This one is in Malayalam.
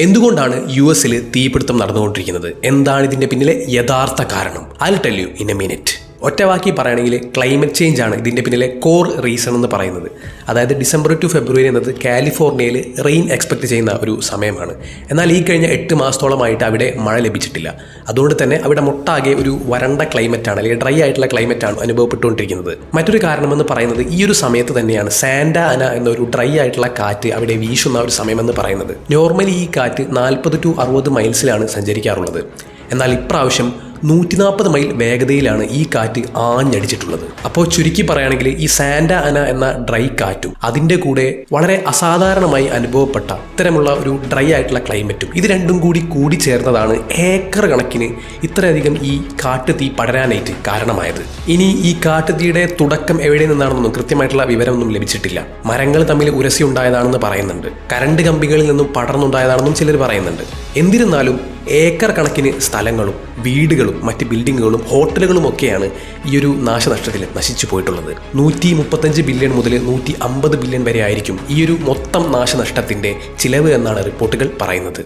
എന്തുകൊണ്ടാണ് യു എസിൽ തീപിടുത്തം നടന്നുകൊണ്ടിരിക്കുന്നത്? എന്താണ് ഇതിന്റെ പിന്നിലെ യഥാർത്ഥ കാരണം? I tell you in a minute ഒറ്റവാക്കി പറയുകയാണെങ്കിൽ ക്ലൈമറ്റ് ചേഞ്ച് ആണ് ഇതിന്റെ പിന്നിലെ കോർ റീസൺ എന്ന് പറയുന്നത്. അതായത് ഡിസംബർ ടു ഫെബ്രുവരി എന്നത് കാലിഫോർണിയയിൽ റെയിൻ എക്സ്പെക്ട് ചെയ്യുന്ന ഒരു സമയമാണ്. എന്നാൽ ഈ കഴിഞ്ഞ എട്ട് മാസത്തോളമായിട്ട് അവിടെ മഴ ലഭിച്ചിട്ടില്ല. അതുകൊണ്ട് തന്നെ അവിടെ മുട്ടാകെ ഒരു വരണ്ട ക്ലൈമറ്റാണ് അല്ലെങ്കിൽ ഡ്രൈ ആയിട്ടുള്ള ക്ലൈമറ്റാണ് അനുഭവപ്പെട്ടുകൊണ്ടിരിക്കുന്നത്. മറ്റൊരു കാരണമെന്ന് പറയുന്നത് ഈ ഒരു സമയത്ത് തന്നെയാണ് സാൻഡ അന എന്നൊരു ഡ്രൈ ആയിട്ടുള്ള കാറ്റ് അവിടെ വീശുന്ന ഒരു സമയമെന്ന് പറയുന്നത്. നോർമലി ഈ കാറ്റ് നാൽപ്പത് ടു അറുപത് മൈൽസിലാണ് സഞ്ചരിക്കാറുള്ളത്. എന്നാൽ ഇപ്രാവശ്യം നൂറ്റി നാൽപ്പത് മൈൽ വേഗതയിലാണ് ഈ കാറ്റ് ആഞ്ഞടിച്ചിട്ടുള്ളത്. അപ്പോൾ ചുരുക്കി പറയുകയാണെങ്കിൽ ഈ സാൻഡ അന എന്ന ഡ്രൈ കാറ്റും അതിന്റെ കൂടെ വളരെ അസാധാരണമായി അനുഭവപ്പെട്ട ഇത്തരമുള്ള ഒരു ഡ്രൈ ആയിട്ടുള്ള ക്ലൈമറ്റും ഇത് രണ്ടും കൂടി കൂടി ചേർന്നതാണ് ഏക്കർ കണക്കിന് ഇത്രയധികം ഈ കാട്ടുതീ പടരാനായിട്ട് കാരണമായത്. ഇനി ഈ കാട്ടുതീയുടെ തുടക്കം എവിടെ നിന്നാണെന്നൊന്നും കൃത്യമായിട്ടുള്ള വിവരമൊന്നും ലഭിച്ചിട്ടില്ല. മരങ്ങൾ തമ്മിൽ ഉരസി ഉണ്ടായതാണെന്ന് പറയുന്നുണ്ട്. കരണ്ട് കമ്പികളിൽ നിന്നും പടർന്നുണ്ടായതാണെന്നും ചിലർ പറയുന്നുണ്ട്. എന്നിരുന്നാലും ഏക്കർ കണക്കിന് സ്ഥലങ്ങളും വീടുകളും മറ്റ് ബിൽഡിങ്ങുകളും ഹോട്ടലുകളും ഒക്കെയാണ് ഈ ഒരു നാശനഷ്ടത്തിൽ നശിച്ചു പോയിട്ടുള്ളത്. നൂറ്റി മുപ്പത്തഞ്ച് ബില്യൺ മുതൽ നൂറ്റി അമ്പത് ബില്യൺ വരെ ആയിരിക്കും ഈ ഒരു മൊത്തം നാശനഷ്ടത്തിന്റെ ചിലവ് എന്നാണ് റിപ്പോർട്ടുകൾ പറയുന്നത്.